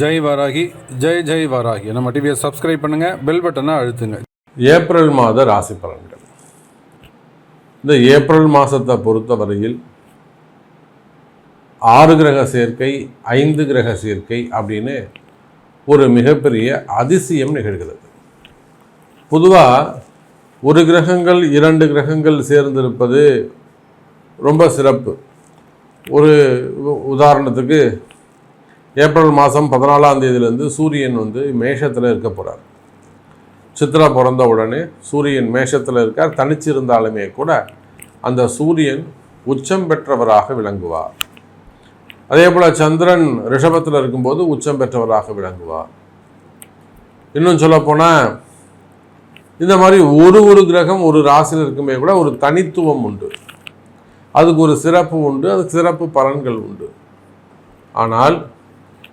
ஜெய் வராகி ஜெய் ஜெய் வராகி. நம்ம டிவியை சப்ஸ்கிரைப் பண்ணுங்க பெல் பட்டனை அழுத்துங்க. ஏப்ரல் மாத ராசி பலன்கள். இந்த ஏப்ரல் மாதத்தை பொறுத்தவரையில் ஆறு கிரக சேர்க்கை ஐந்து கிரக சேர்க்கை அப்படின்னு ஒரு மிகப்பெரிய அதிசயம் நிகழ்கிறது. பொதுவாக ஒரு கிரகங்கள் இரண்டு கிரகங்கள் சேர்ந்திருப்பது ரொம்ப சிறப்பு. ஒரு உதாரணத்துக்கு ஏப்ரல் மாதம் பதினாலாம் தேதியிலேருந்து சூரியன் வந்து மேஷத்தில் இருக்க போகிறார் சித்ரா பிறந்த உடனே சூரியன் மேஷத்தில் இருக்கார். தனிச்சிருந்தாலுமே கூட அந்த சூரியன் உச்சம் பெற்றவராக விளங்குவார். அதே போல் சந்திரன் ரிஷபத்தில் இருக்கும்போது உச்சம் பெற்றவராக விளங்குவார். இன்னும் சொல்லப்போனால் இந்த மாதிரி ஒரு ஒரு கிரகம் ஒரு ராசியில் இருக்குமே கூட ஒரு தனித்துவம் உண்டு. அதுக்கு ஒரு சிறப்பு உண்டு அதுக்கு சிறப்பு பலன்கள் உண்டு. ஆனால்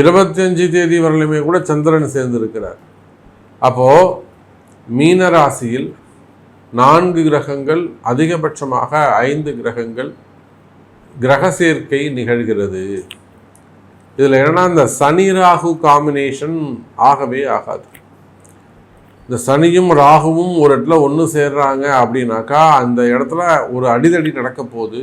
இருபத்தஞ்சு தேதி வரலுமே கூட சந்திரன் சேர்ந்திருக்கிறார். அப்போது மீன ராசியில் நான்கு கிரகங்கள் அதிகபட்சமாக ஐந்து கிரகங்கள் கிரக சேர்க்கை நிகழ்கிறது. இதில் என்னன்னா இந்த சனி ராகு காம்பினேஷன் ஆகவே ஆகாது. இந்த சனியும் ராகுவும் ஒரு இடத்துல ஒன்று சேர்றாங்க அப்படின்னாக்கா அந்த இடத்துல ஒரு அடிதடி நடக்க போகுது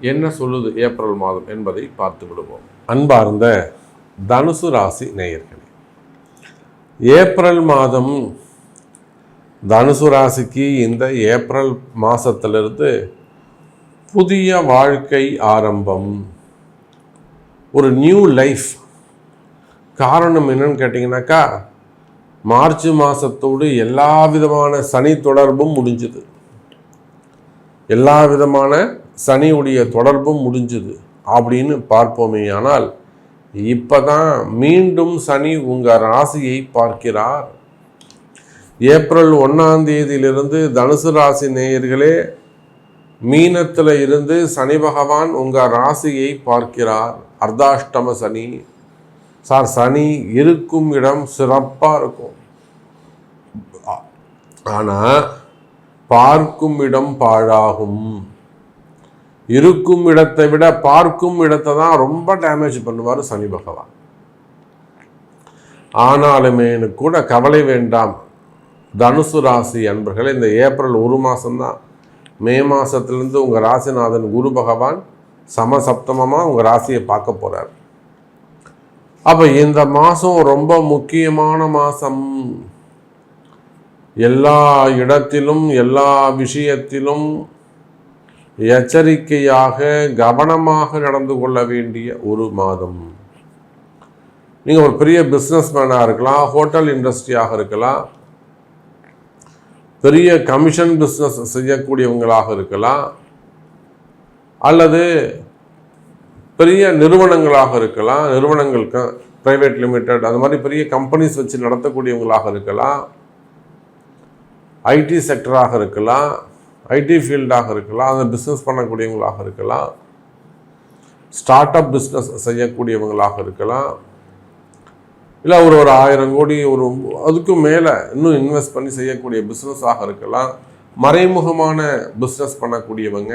என்ன சொல்லுது ஏப்ரல் மாதம் என்பதை பார்த்து விடுவோம். அன்பார்ந்த தனுசு ராசி நேயர்களே ஏப்ரல் மாதம் தனுசு ராசிக்கு இந்த ஏப்ரல் மாதத்திலிருந்து புதிய வாழ்க்கை ஆரம்பம். ஒரு நியூ லைஃப் காரணம் என்னன்னு கேட்டிங்கனாக்கா மார்ச் மாதத்தோடு எல்லா விதமான சனி தொடர்பும் முடிஞ்சுது. எல்லா விதமான சனியுடைய தொடர்பும் முடிஞ்சுது அப்படின்னு பார்ப்போமே. ஆனால் இப்போ தான் மீண்டும் சனி உங்கள் ராசியை பார்க்கிறார். ஏப்ரல் ஒன்றாம் தேதியிலிருந்து தனுசு ராசி நேயர்களே மீனத்தில் இருந்து சனி பகவான் உங்கள் ராசியை பார்க்கிறார். அர்த்தாஷ்டம சனி. சார் சனி இருக்கும் இடம் சிறப்பாக இருக்கும். ஆனால் பார்க்கும் இடம் பாழாகும். இருக்கும் இடத்தை விட பார்க்கும் இடத்தை தான் ரொம்ப டேமேஜ் பண்ணுவார் சனி பகவான். ஆனாலுமே கூட கவலை வேண்டாம். தனுசு ராசி அன்பர்களே இந்த ஏப்ரல் ஒரு மாதம்தான் மே மாதத்துலேருந்து உங்கள் ராசிநாதன் குரு பகவான் சமசப்தமமாக உங்கள் ராசியை பார்க்க போகிறார் அப்போ இந்த மாதம் ரொம்ப முக்கியமான மாதம் எல்லா இடத்திலும் எல்லா விஷயத்திலும் எச்சரிக்கையாக கவனமாக நடந்து கொள்ள வேண்டிய ஒரு மாதம். நீங்கள் ஒரு பெரிய பிஸ்னஸ் மேனாக இருக்கலாம் ஹோட்டல் இண்டஸ்ட்ரியாக இருக்கலாம் பெரிய கமிஷன் பிஸ்னஸ் செய்யக்கூடியவங்களாக இருக்கலாம் அல்லது பெரிய நிறுவனங்களாக இருக்கலாம் நிறுவனங்களுக்கு ப்ரைவேட் லிமிடெட் அந்த மாதிரி பெரிய கம்பெனிஸ் வச்சு நடத்தக்கூடியவங்களாக இருக்கலாம் ஐடி செக்டராக இருக்கலாம் ஐடி ஃபீல்டாக இருக்கலாம் அந்த பிஸ்னஸ் பண்ணக்கூடியவங்களாக இருக்கலாம் ஸ்டார்ட் அப் பிஸ்னஸ் செய்யக்கூடியவங்களாக இருக்கலாம். இல்லை ஒரு ஒரு ஆயிரம் கோடி ஒரு அதுக்கும் மேலே இன்னும் இன்வெஸ்ட் பண்ணி செய்யக்கூடிய பிஸ்னஸாக இருக்கலாம். மறைமுகமான பிஸ்னஸ் பண்ணக்கூடியவங்க.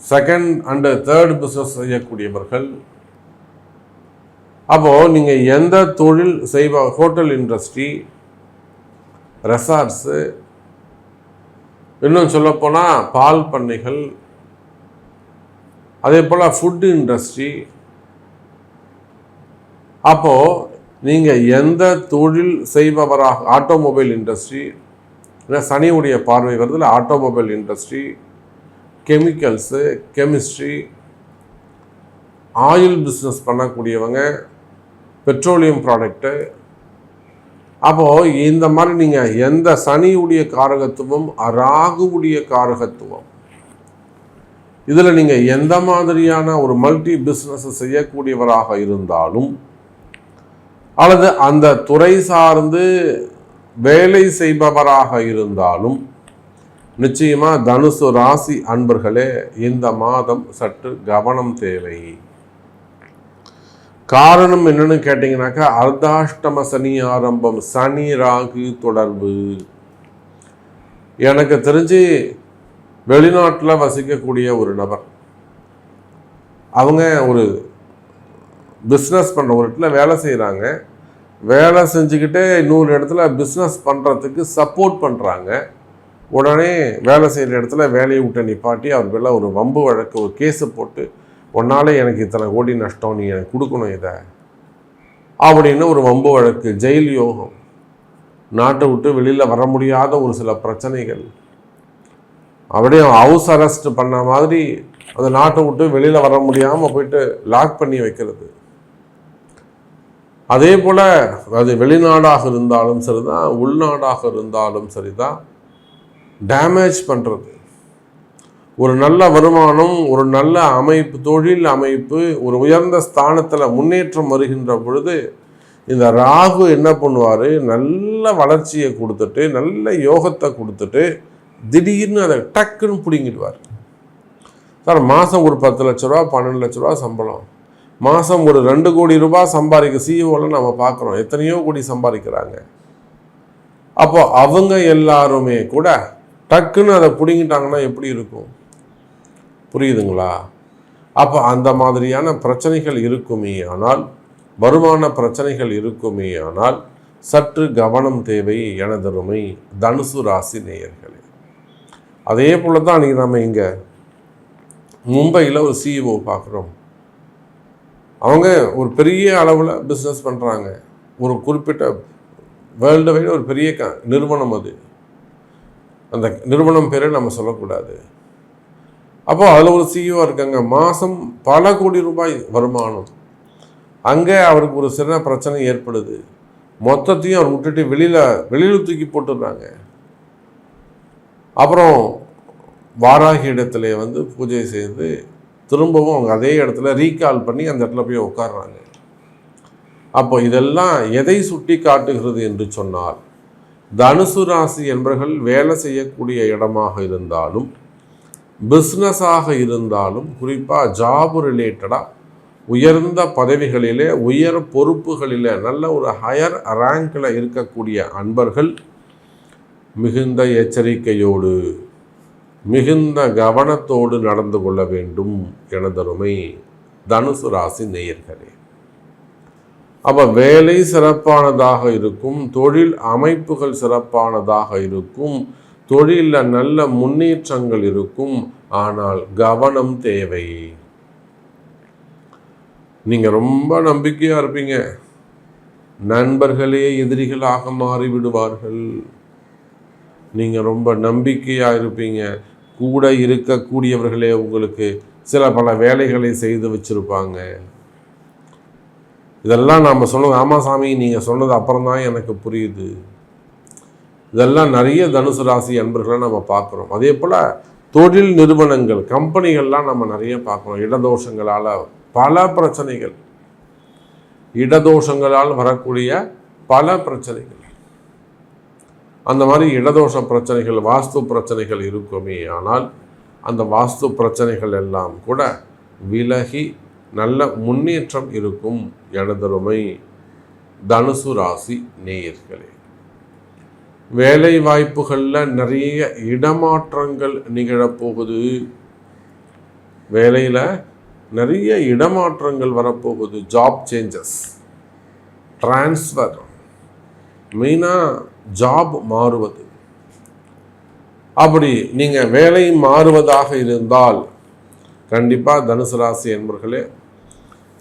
செகண்ட் அண்டு தேர்ட் பிஸ்னஸ் செய்யக்கூடியவர்கள். அப்போது நீங்கள் எந்த தொழில் செய்வ ஹோட்டல் இண்டஸ்ட்ரி ரெசார்ட்ஸு இன்னும் சொல்லப்போனால் பால் பண்ணைகள் அதே போல் ஃபுட் இண்டஸ்ட்ரி அப்போது நீங்கள் எந்த தொழில் செய்பவராக ஆட்டோமொபைல் இண்டஸ்ட்ரி இல்லை சனியுடைய பார்வை வருதில் automobile industry chemicals chemistry oil business பண்ணக்கூடியவங்க பெட்ரோலியம் ப்ராடக்ட்டு அப்போது இந்த மாதிரி நீங்கள் எந்த சனியுடைய காரகத்துவம் ராகுவுடைய காரகத்துவம். இதில் நீங்கள் எந்த மாதிரியான ஒரு மல்டி பிஸ்னஸ் செய்யக்கூடியவராக இருந்தாலும் அல்லது அந்த துறை சார்ந்து வேலை செய்பவராக இருந்தாலும் நிச்சயமாக தனுசு ராசி அன்பர்களே இந்த மாதம் சற்று கவனம் தேவை. காரணம் என்னன்னு கேட்டிங்கனாக்கா அர்த்தாஷ்டம சனி ஆரம்பம் சனி ராகு தொடர்பு. எனக்கு தெரிஞ்சு வெளிநாட்டில் வசிக்கக்கூடிய ஒரு நபர் அவங்க ஒரு பிஸ்னஸ் பண்ணுற ஒரு இடத்துல வேலை செய்கிறாங்க வேலை செஞ்சுக்கிட்டே இன்னொரு இடத்துல பிஸ்னஸ் பண்ணுறதுக்கு சப்போர்ட் பண்ணுறாங்க உடனே வேலை செய்கிற இடத்துல வேலையை விட்டு நிப்பாட்டி அவர் மேலே ஒரு வம்பு வழக்கு ஒரு கேஸை போட்டு உன்னாலே எனக்கு இத்தனை கோடி நஷ்டம் நீ எனக்கு கொடுக்கணும் இதை. அப்படின்னு ஒரு வம்பு வழக்கு ஜெயில் யோகம். நாட்டை விட்டு வெளியில் வர முடியாத ஒரு சில பிரச்சனைகள். அப்படியே ஹவுஸ் அரெஸ்ட் பண்ண மாதிரி அந்த நாட்டை விட்டு வெளியில் வர முடியாமல் போயிட்டு லாக் பண்ணி வைக்கிறது. அதே போல் அது வெளிநாடாக இருந்தாலும் சரிதான் உள்நாடாக இருந்தாலும் சரிதான் டேமேஜ் பண்ணுறது ஒரு நல்ல வருமானம் ஒரு நல்ல அமைப்பு தொழில் அமைப்பு ஒரு உயர்ந்த ஸ்தானத்தில் முன்னேற்றம் வருகின்ற பொழுது இந்த ராகு என்ன பண்ணுவார்? நல்ல வளர்ச்சியை கொடுத்துட்டு நல்ல யோகத்தை கொடுத்துட்டு திடீர்னு அதை டக்குன்னு பிடுங்கிடுவார். சார் மாதம் ஒரு பத்து லட்ச ரூபா பன்னெண்டு லட்ச ரூபா சம்பளம். மாதம் ஒரு ரெண்டு கோடி ரூபாய் சம்பாதிக்க சிஇஓவில் நம்ம பார்க்குறோம் எத்தனையோ கோடி சம்பாதிக்கிறாங்க. அப்போ அவங்க எல்லாருமே கூட டக்குன்னு அதை பிடுங்கிட்டாங்கன்னா எப்படி இருக்கும்? புரியுதுங்களா? அப்போ அந்த மாதிரியான பிரச்சனைகள் இருக்குமே ஆனால் வருமான பிரச்சனைகள் இருக்குமே ஆனால் சற்று கவனம் தேவை எனதருமை தனுசு ராசி நேயர்களே. அதே போல தான் அன்றைக்கி நம்ம இங்கே மும்பையில் ஒரு சிஇஓ பார்க்குறோம் அவங்க ஒரு பெரிய அளவில் பிஸ்னஸ் பண்ணுறாங்க ஒரு குறிப்பிட்ட வேர்ல்டு வைடு ஒரு பெரிய க நிறுவனம் அது. அந்த நிறுவனம் பேரை நம்ம சொல்லக்கூடாது. அப்போ அதில் ஒரு சிஇஓ இருக்காங்க. மாதம் பல கோடி ரூபாய் வருமானம். அங்கே அவருக்கு ஒரு சின்ன பிரச்சனை ஏற்படுது. மொத்தத்தையும் அவர் விட்டுட்டு வெளியில் வெளியில் தூக்கி போட்டுடுறாங்க. அப்புறம் வாராகி இடத்துல வந்து பூஜை செய்து திரும்பவும் அவங்க அதே இடத்துல ரீகால் பண்ணி அந்த இடத்துல போய் உட்காடுறாங்க அப்போ இதெல்லாம் எதை சுட்டி காட்டுகிறது என்று சொன்னால் தனுசு ராசி என்பவர்கள் வேலை செய்யக்கூடிய இடமாக இருந்தாலும் பிஸ்னஸாக இருந்தாலும் குறிப்பாக ஜாப் ரிலேட்டடாக உயர்ந்த பதவிகளிலே உயர் பொறுப்புகளிலே நல்ல ஒரு ஹையர் ரேங்கில் இருக்கக்கூடிய அன்பர்கள் மிகுந்த எச்சரிக்கையோடு மிகுந்த கவனத்தோடு நடந்து கொள்ள வேண்டும் எனதருமை தனுசு ராசி நேயர்களே. அப்போ வேலை சிறப்பானதாக இருக்கும் தொழில் அமைப்புகள் சிறப்பானதாக இருக்கும் தொழிலில் நல்ல முன்னேற்றங்கள் இருக்கும் ஆனால் கவனம் தேவை. நீங்கள் ரொம்ப நம்பிக்கையாக இருப்பீங்க. நண்பர்களே எதிரிகளாக மாறிவிடுவார்கள். நீங்கள் ரொம்ப நம்பிக்கையாக இருப்பீங்க. கூட இருக்கக்கூடியவர்களே உங்களுக்கு சில பல வேலைகளை செய்து வச்சுருப்பாங்க. இதெல்லாம் நாம் சொன்னது ஆமாம் சாமி நீங்கள் சொன்னது அப்புறம் தான் எனக்கு புரியுது. இதெல்லாம் நிறைய தனுசு ராசி அன்பர்களை நம்ம பார்க்குறோம். அதே போல் தொழில் நிறுவனங்கள் கம்பெனிகள்லாம் நம்ம நிறைய பார்க்குறோம். இடதோஷங்களால் பல பிரச்சனைகள். இடதோஷங்களால் வரக்கூடிய பல பிரச்சனைகள். அந்த மாதிரி இடதோஷ பிரச்சனைகள் வாஸ்து பிரச்சனைகள் இருக்குமே. ஆனால் அந்த வாஸ்து பிரச்சனைகள் எல்லாம் கூட விலகி நல்ல முன்னேற்றம் இருக்கும். எனதருமை தனுசு ராசி நேயர்களே. வேலை வாய்ப்புகளில் நிறைய இடமாற்றங்கள் நிகழப்போகுது. வேலையில் நிறைய இடமாற்றங்கள் வரப்போகுது. ஜாப் சேஞ்சஸ் ட்ரான்ஸ்ஃபர் மெயினாக ஜாப் மாறுவது. அப்படி நீங்கள் வேலை மாறுவதாக இருந்தால் கண்டிப்பாக தனுசு ராசி என்பர்களே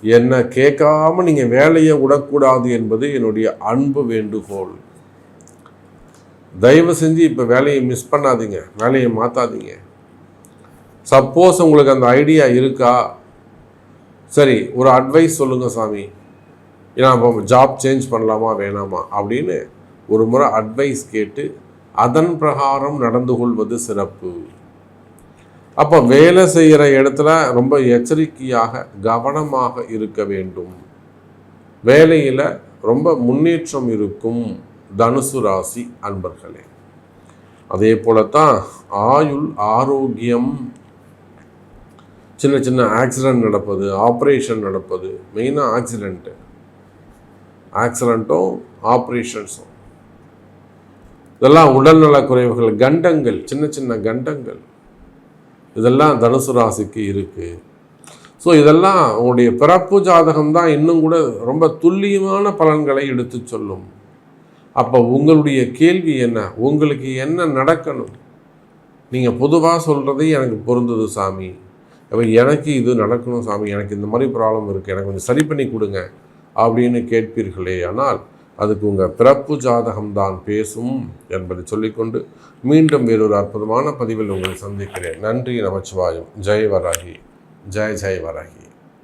என்னை கேட்காம நீங்கள் வேலையை விடக்கூடாது என்பது என்னுடைய அன்பு வேண்டுகோள். தயவு செஞ்சு இப்போ வேலையை மிஸ் பண்ணாதீங்க. வேலையை மாற்றாதீங்க சப்போஸ் உங்களுக்கு அந்த ஐடியா இருக்கா? சரி ஒரு அட்வைஸ் சொல்லுங்கள் சாமி. ஏன்னா இப்போ ஜாப் சேஞ்ச் பண்ணலாமா வேணாமா? அப்படின்னு ஒரு முறை அட்வைஸ் கேட்டு அதன் பிரகாரம் நடந்து கொள்வது சிறப்பு. அப்போ வேலை செய்கிற இடத்துல ரொம்ப எச்சரிக்கையாக கவனமாக இருக்க வேண்டும். வேலையில் ரொம்ப முன்னேற்றம் இருக்கும். தனுசு ராசி அன்பர்களே. அதே போலத்தான் ஆயுள் ஆரோக்கியம் சின்ன சின்ன ஆக்சிடென்ட் நடப்பது ஆப்ரேஷன் நடப்பது மெயினாக ஆக்சிடெண்ட்டு ஆக்சிடெண்ட்டும் ஆப்ரேஷன்ஸும் இதெல்லாம் உடல்நலக் குறைவுகள் கண்டங்கள் சின்ன சின்ன கண்டங்கள். இதெல்லாம் தனுசு ராசிக்கு இருக்குது ஸோ இதெல்லாம் உங்களுடைய பிறப்பு ஜாதகம் தான் இன்னும் கூட ரொம்ப துல்லியமான பலன்களை எடுத்து சொல்லும். அப்போ உங்களுடைய கேள்வி என்ன? உங்களுக்கு என்ன நடக்கணும்? நீங்கள் பொதுவாக சொல்கிறதே எனக்கு பொருந்தது சாமி. அப்போ எனக்கு இது நடக்கணும் சாமி. எனக்கு இந்த மாதிரி ப்ராப்ளம் இருக்குது எனக்கு கொஞ்சம் சரி பண்ணி கொடுங்க அப்படின்னு கேட்பீர்களே ஆனால் அதுக்கு உங்கள் பிறப்பு ஜாதகம் தான் பேசும் என்பதை சொல்லிக்கொண்டு மீண்டும் வேறொரு அற்புதமான பதிவில் உங்களை சந்திக்கிறேன். நன்றி நமச்சிவாயம். ஜெய் வராகி ஜெய் ஜெய் வராகி